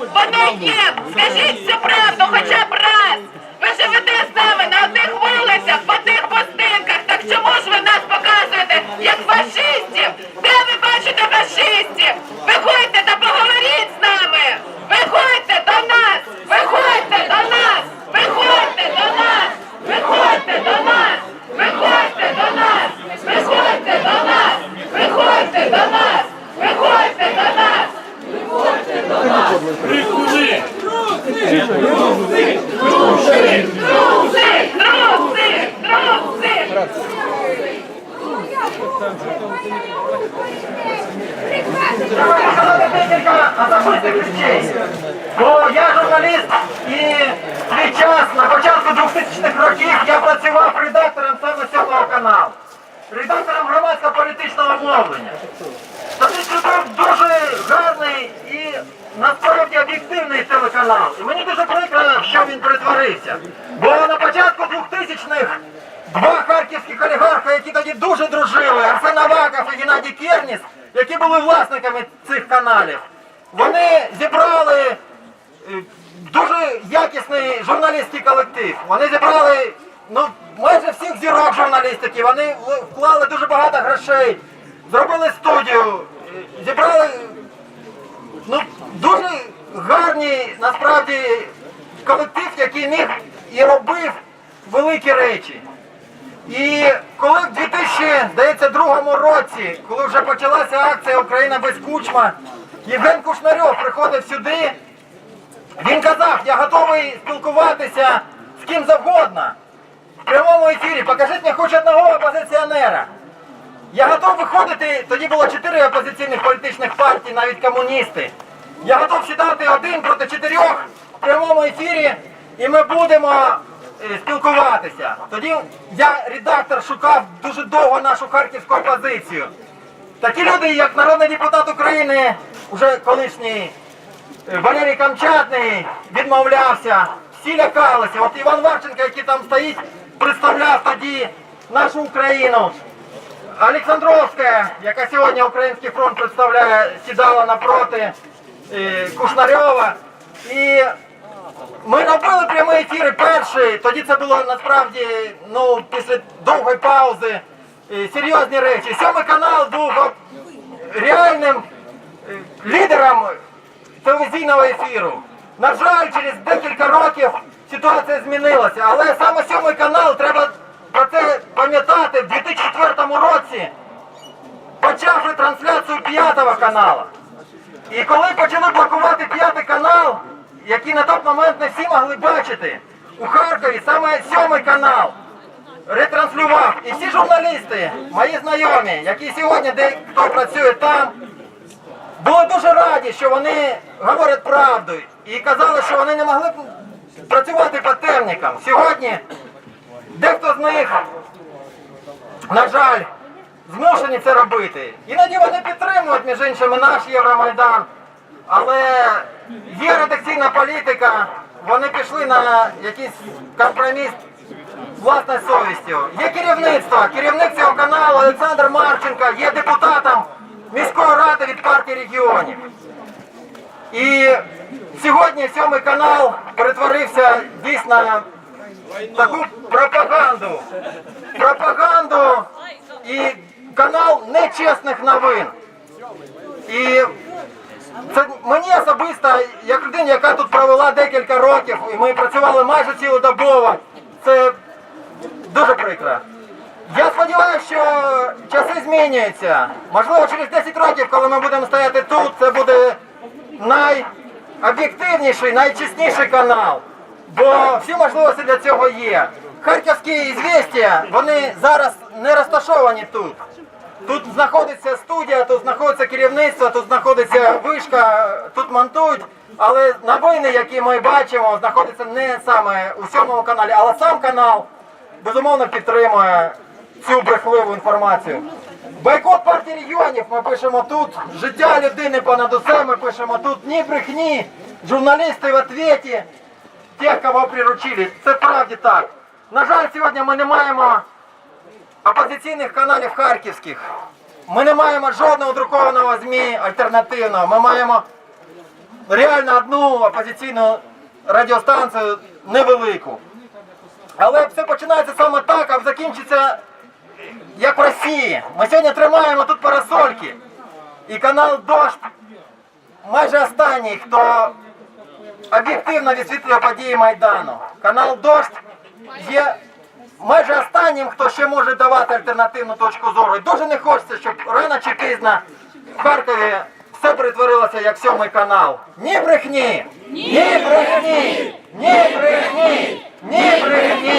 Воно є. Скажіть всю правду, хоча б Крикуни! Труси! Труси! Труси! Труси! Труси! Труси! Бо я журналіст і не час, на початку 2000-х років я працював редактором саме цього каналу. Редактором громадсько-політичного мовлення. Та ти сюди насправді об'єктивний телеканал. І мені дуже прикро, що він перетворився. Бо на початку 2000-х два харківських олігарха, які тоді дуже дружили, Арсен Аваков і Геннадій Керніс, які були власниками цих каналів, вони зібрали е, дуже якісний журналістський колектив. Вони зібрали ну, майже всіх зірок журналістики, вони вклали дуже багато грошей, зробили студію, е, зібрали ну, дуже гарний насправді колектив, який міг і робив великі речі. І коли в 2002 році, коли вже почалася акція Україна без кучма, Євген Кушнарьов приходив сюди, він казав, я готовий спілкуватися з ким завгодно. В прямому ефірі покажіть мені хоч одного опозиціонера. Я готов виходити, тоді було чотири опозиційних політичних партій, навіть комуністи. Я готов сідати один проти чотирьох в прямому ефірі, і ми будемо е, спілкуватися. Тоді я, редактор, шукав дуже довго нашу харківську опозицію. Такі люди, як народний депутат України, вже колишній е, Валерій Камчатний, відмовлявся, всі лякалися. От Іван Варченко, який там стоїть, представляв тоді нашу Україну. Олександровська, яка сьогодні Український фронт представляє, сідала напроти е, Кушнарьова. І ми робили прямі ефіри перші. Тоді це було насправді ну, після довгої паузи. е, Серйозні речі. Сьомий канал був реальним е, лідером телевізійного ефіру. На жаль, через декілька років ситуація змінилася, але саме сьомий канал треба про це пам'ятати в 2004 році почав ретрансляцію п'ятого каналу. І коли почали блокувати п'ятий канал, який на той момент не всі могли бачити, у Харкові саме сьомий канал ретранслював. І всі журналісти, мої знайомі, які сьогодні дехто працює там, були дуже раді, що вони говорять правду. І казали, що вони не могли працювати по темникам. Сьогодні дехто з них, на жаль, змушені це робити. Іноді вони підтримують, між іншими, наш Євромайдан. Але є редакційна політика, вони пішли на якийсь компроміс власною совістю. Є керівництво, керівник цього каналу Олександр Марченко є депутатом міської ради від партії регіонів. І сьогодні сьомий канал перетворився дійсно таку пропаганду. Пропаганду і канал нечесних новин. І це мені особисто, як людина, яка тут провела декілька років, і ми працювали майже цілодобово, це дуже прикро. Я сподіваюся, що часи змінюються. Можливо, через 10 років, коли ми будемо стояти тут, це буде найоб'єктивніший, найчесніший канал. Бо всі можливості для цього є. Харківські ізвістія, вони зараз не розташовані тут. Тут знаходиться студія, тут знаходиться керівництво, тут знаходиться вишка, тут монтують. Але новини, які ми бачимо, знаходяться не саме у сьомому каналі, але сам канал безумовно підтримує цю брехливу інформацію. Бойкот партії регіонів ми пишемо тут. Життя людини понад усе ми пишемо тут. Ні брехні. Журналісти в ответі тих, кого приручили. Це правді так. На жаль, сьогодні ми не маємо опозиційних каналів харківських. Ми не маємо жодного друкованого ЗМІ альтернативного. Ми маємо реально одну опозиційну радіостанцію невелику. Але все починається саме так, а закінчиться як в Росії. Ми сьогодні тримаємо тут парасольки. І канал Дождь майже останній, хто об'єктивно відсвітлює події Майдану. Канал Дождь є майже останнім, хто ще може давати альтернативну точку зору. І Дуже не хочеться, щоб рано чи пізно в Харкові все перетворилося як сьомий канал. Ні брехні! Ні брехні! Ні брехні! Ні брехні!